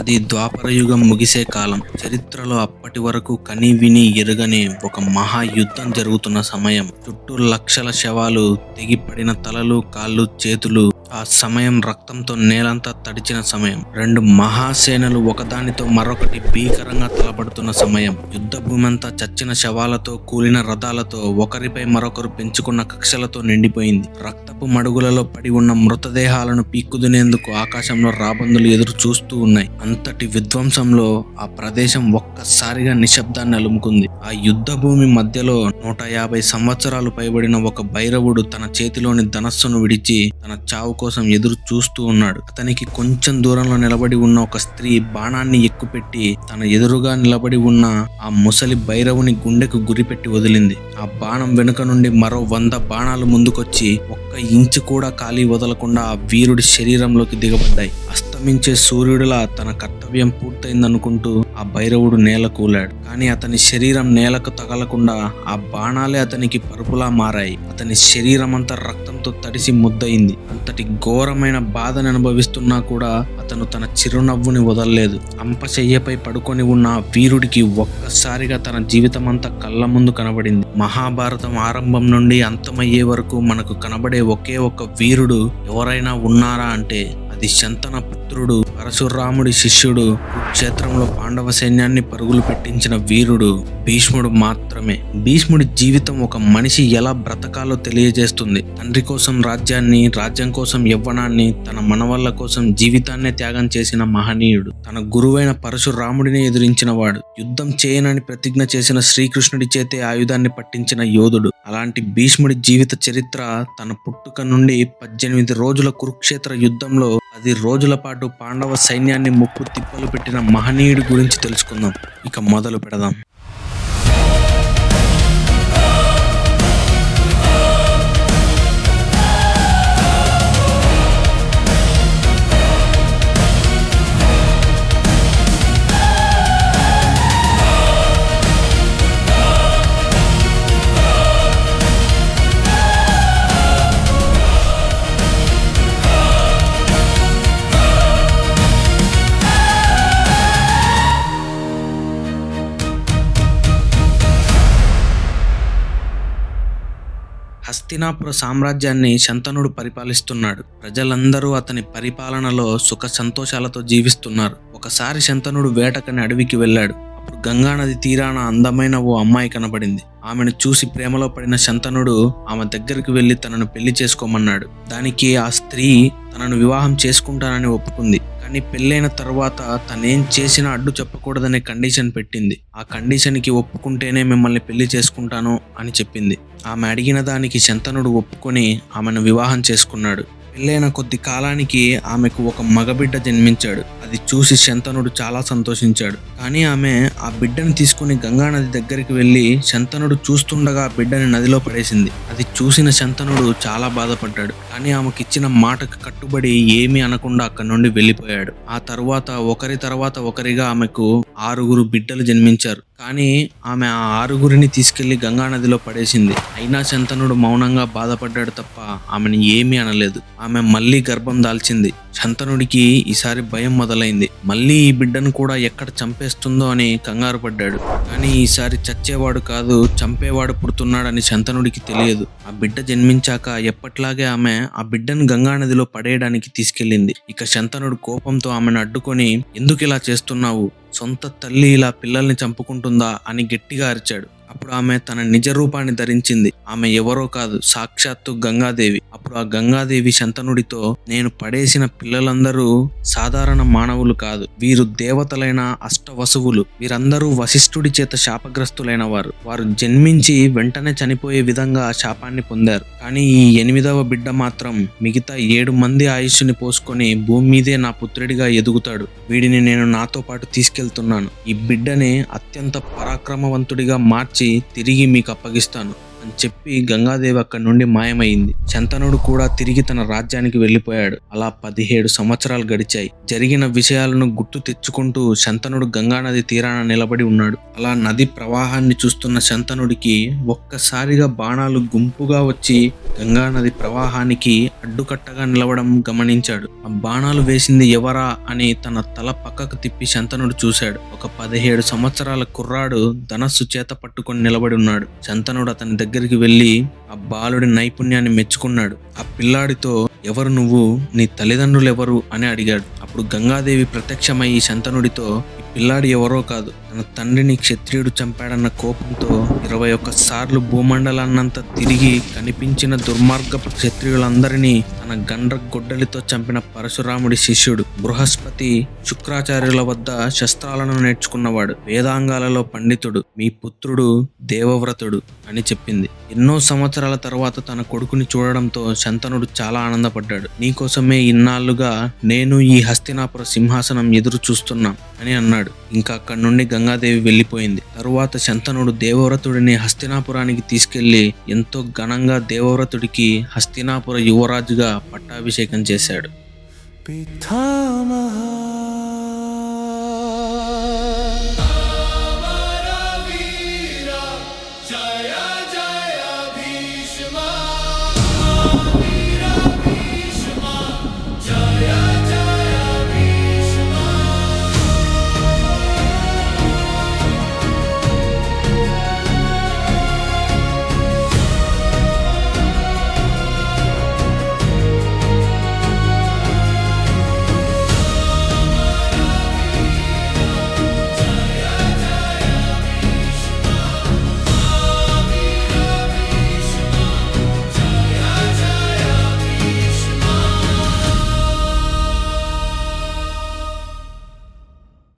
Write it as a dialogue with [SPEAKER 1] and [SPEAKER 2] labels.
[SPEAKER 1] అది ద్వాపర యుగం ముగిసే కాలం. చరిత్రలో అప్పటి వరకు కని విని ఎరుగని ఒక మహాయుద్ధం జరుగుతున్న సమయం. చుట్టూ లక్షల శవాలు తెగిపడిన తలలు కాళ్ళు చేతులు ఆ సమయం రక్తంతో నేలంతా తడిచిన సమయం. రెండు మహాసేనలు ఒకదానితో మరొకటి భీకరంగా తలపడుతున్న సమయం. యుద్ధ భూమంతా చచ్చిన శవాలతో కూలిన రథాలతో ఒకరిపై మరొకరు పెంచుకున్న కక్షలతో నిండిపోయింది. రక్తపు మడుగులలో పడి ఉన్న మృతదేహాలను పీక్కుదునేందుకు ఆకాశంలో రాబందులు ఎదురు చూస్తూ ఉన్నాయి. అంతటి విధ్వంసంలో ఆ ప్రదేశం ఒక్కసారిగా నిశ్శబ్దాన్ని అలుముకుంది. ఆ యుద్ధ భూమి మధ్యలో నూట యాభై సంవత్సరాలు పైబడిన ఒక భైరవుడు తన చేతిలోని ధనస్సును విడిచి తన చావు కోసం ఎదురు చూస్తూ ఉన్నాడు. అతనికి కొంచెం దూరంలో నిలబడి ఉన్న ఒక స్త్రీ బాణాన్ని ఎక్కుపెట్టి తన ఎదురుగా నిలబడి ఉన్న ఆ ముసలి భైరవుని గుండెకు గురిపెట్టి వదిలింది. ఆ బాణం వెనుక నుండి మరో వంద బాణాలు ముందుకొచ్చి ఒక్క ఇంచు కూడా ఖాళీ వదలకుండా ఆ వీరుడి శరీరంలోకి దిగబడ్డాయి. అస్తమించే సూర్యుడిలా తన కర్తవ్యం పూర్తయిందనుకుంటూ ఆ భైరవుడు నేల కూలాడు. కానీ అతని శరీరం నేలకు తగలకుండా ఆ బాణాలే అతనికి పరుపులా మారాయి. అతని శరీరం అంతా రక్తంతో తడిసి ముద్దయింది. అంతటి ఘోరమైన బాధను అనుభవిస్తున్నా కూడా అతను తన చిరునవ్వుని వదలలేదు. అంపశయ్యపై పడుకొని ఉన్న ఆ వీరుడికి ఒక్కసారిగా తన జీవితం అంతా కళ్ళ ముందు కనబడింది. మహాభారతం ఆరంభం నుండి అంతమయ్యే వరకు మనకు కనబడే ఒకే ఒక వీరుడు ఎవరైనా ఉన్నారా అంటే అది శంతన పుత్రుడు పరశురాముడి శిష్యుడు క్షేత్రంలో పాండవ సైన్యాన్ని పరుగులు పెట్టించిన వీరుడు భీష్ముడు మాత్రమే. భీష్ముడి జీవితం ఒక మనిషి ఎలా బ్రతకాలో తెలియజేస్తుంది. తండ్రి కోసం రాజ్యాన్ని రాజ్యం కోసం యవ్వనాన్ని తన మనవళ్ళ కోసం జీవితాన్నే త్యాగం చేసిన మహనీయుడు. తన గురువైన పరశురాముడిని ఎదిరించిన వాడు యుద్ధం చేయనని ప్రతిజ్ఞ చేసిన శ్రీకృష్ణుడి చేతే ఆయుధాన్ని పట్టించిన యోధుడు. అలాంటి భీష్ముడి జీవిత చరిత్ర తన పుట్టుక నుండి పద్దెనిమిది రోజుల కురుక్షేత్ర యుద్ధంలో పది రోజుల పాటు పాండవ సైన్యాన్ని ముప్పు తిప్పలు పెట్టిన మహనీయుడి గురించి తెలుసుకుందాం. ఇక మొదలు పెడదాం. హస్తినాపుర సామ్రాజ్యాన్ని శంతనుడు పరిపాలిస్తున్నాడు. ప్రజలందరూ అతని పరిపాలనలో సుఖ సంతోషాలతో జీవిస్తున్నారు. ఒకసారి శంతనుడు వేటకని అడవికి వెళ్ళాడు. అప్పుడు గంగానది తీరాన అందమైన ఓ అమ్మాయి కనబడింది. ఆమెను చూసి ప్రేమలో పడిన శంతనుడు ఆమె దగ్గరికి వెళ్ళి తనను పెళ్ళి చేసుకోమన్నాడు. దానికి ఆ స్త్రీ తనను వివాహం చేసుకుంటానని ఒప్పుకుంది. కానీ పెళ్ళైన తర్వాత తనేం చేసినా అడ్డు చెప్పకూడదనే కండిషన్ పెట్టింది. ఆ కండిషన్కి ఒప్పుకుంటేనే మిమ్మల్ని పెళ్ళి చేసుకుంటాను అని చెప్పింది. ఆమె అడిగిన దానికి శంతనుడు ఒప్పుకొని ఆమెను వివాహం చేసుకున్నాడు. పెళ్ళైన కొద్ది కాలానికి ఆమెకు ఒక మగబిడ్డ జన్మించాడు. అది చూసి శంతనుడు చాలా సంతోషించాడు. కానీ ఆమె ఆ బిడ్డను తీసుకుని గంగానది దగ్గరికి వెళ్ళి శంతనుడు చూస్తుండగా ఆ బిడ్డని నదిలో పడేసింది. అది చూసిన శంతనుడు చాలా బాధపడ్డాడు. కానీ ఆమెకిచ్చిన మాటకు కట్టుబడి ఏమీ అనకుండా అక్కడి నుండి వెళ్ళిపోయాడు. ఆ తరువాత ఒకరి తర్వాత ఒకరిగా ఆమెకు ఆరుగురు బిడ్డలు జన్మించారు. కానీ ఆమె ఆ ఆరుగురిని తీసుకెళ్ళి గంగానదిలో పడేసింది. అయినా శంతనుడు మౌనంగా బాధపడ్డాడు తప్ప ఆమెను ఏమీ అనలేదు. ఆమె మళ్ళీ గర్భం దాల్చింది. శంతనుడికి ఈసారి భయం మొదలైంది. మళ్ళీ ఈ బిడ్డను కూడా ఎక్కడ చంపేస్తుందో అని కంగారు పడ్డాడు. కానీ ఈసారి చచ్చేవాడు కాదు చంపేవాడు పుడుతున్నాడని శంతనుడికి తెలియదు. ఆ బిడ్డ జన్మించాక ఎప్పట్లాగే ఆమె ఆ బిడ్డను గంగానదిలో పడేయడానికి తీసుకెళ్ళింది. ఇక శంతనుడు కోపంతో ఆమెను అడ్డుకొని ఎందుకు ఇలా చేస్తున్నావు? సొంత తల్లి ఇలా పిల్లల్ని చంపుకుంటుందా అని గట్టిగా అరిచాడు. అప్పుడు ఆమె తన నిజ రూపాన్ని ధరించింది. ఆమె ఎవరో కాదు సాక్షాత్తు గంగాదేవి. అప్పుడు ఆ గంగాదేవి శంతనుడితో నేను పడేసిన పిల్లలందరూ సాధారణ మానవులు కాదు. వీరు దేవతలైన అష్టవసువులు. వీరందరూ వశిష్ఠుడి చేత శాపగ్రస్తులైన వారు. వారు జన్మించి వెంటనే చనిపోయే విధంగా శాపాన్ని పొందారు. కానీ ఈ ఎనిమిదవ బిడ్డ మాత్రం మిగతా ఏడు మంది ఆయుష్ని పోసుకొని భూమి మీదే నా పుత్రుడిగా ఎదుగుతాడు. వీడిని నేను నాతో పాటు తీసుకెళ్తున్నాను. ఈ బిడ్డని అత్యంత పరాక్రమవంతుడిగా మార్చి తిరిగి మీకు అప్పగిస్తాను. అని చెప్పి గంగాదేవి అక్కడి నుండి మాయమైంది. శంతనుడు కూడా తిరిగి తన రాజ్యానికి వెళ్ళిపోయాడు అలా పదిహేడు సంవత్సరాలు గడిచాయి. జరిగిన విషయాలను గుర్తు తెచ్చుకుంటూ శంతనుడు గంగానది తీరాన నిలబడి ఉన్నాడు. అలా నది ప్రవాహాన్ని చూస్తున్న శంతనుడికి ఒక్కసారిగా బాణాలు గుంపుగా వచ్చి గంగానది ప్రవాహానికి అడ్డుకట్టగా నిలవడం గమనించాడు. ఆ బాణాలు వేసింది ఎవరా అని తన తల పక్కకు తిప్పి శంతనుడు చూశాడు. ఒక పదిహేడు సంవత్సరాల కుర్రాడు ధనస్సు చేత పట్టుకొని నిలబడి ఉన్నాడు. శంతనుడు అతని దగ్గర దగ్గరికి వెళ్ళి ఆ బాలుడి నైపుణ్యాన్ని మెచ్చుకున్నాడు. ఆ పిల్లాడితో ఎవరు నువ్వు? నీ తల్లిదండ్రులు ఎవరు అని అడిగాడు. అప్పుడు గంగాదేవి ప్రత్యక్షమై శంతనుడితో పిల్లాడి ఎవరో కాదు తన తండ్రిని క్షత్రియుడు చంపాడన్న కోపంతో ఇరవై ఒక్క సార్లు భూమండలాన్నంత తిరిగి కనిపించిన దుర్మార్గపు క్షత్రియులందరినీ తన గండ్ర గొడ్డలితో చంపిన పరశురాముడి శిష్యుడు బృహస్పతి శుక్రాచార్యుల వద్ద శస్త్రాలను నేర్చుకున్నవాడు వేదాంగాలలో పండితుడు మీ పుత్రుడు దేవవ్రతుడు అని చెప్పింది. ఎన్నో సంవత్సరాల తర్వాత తన కొడుకుని చూడడంతో శంతనుడు చాలా ఆనందపడ్డాడు. నీకోసమే ఇన్నాళ్ళుగా నేను ఈ హస్తినాపుర సింహాసనం ఎదురు చూస్తున్నా అని అన్నాడు. ఇంకా అక్కడి నుండి గంగాదేవి వెళ్ళిపోయింది. తరువాత శంతనుడు దేవవ్రతుడిని హస్తినాపురానికి తీసుకెళ్ళి ఎంతో ఘనంగా దేవవ్రతుడికి హస్తినాపుర యువరాజుగా పట్టాభిషేకం చేశాడు.
[SPEAKER 2] పితామహ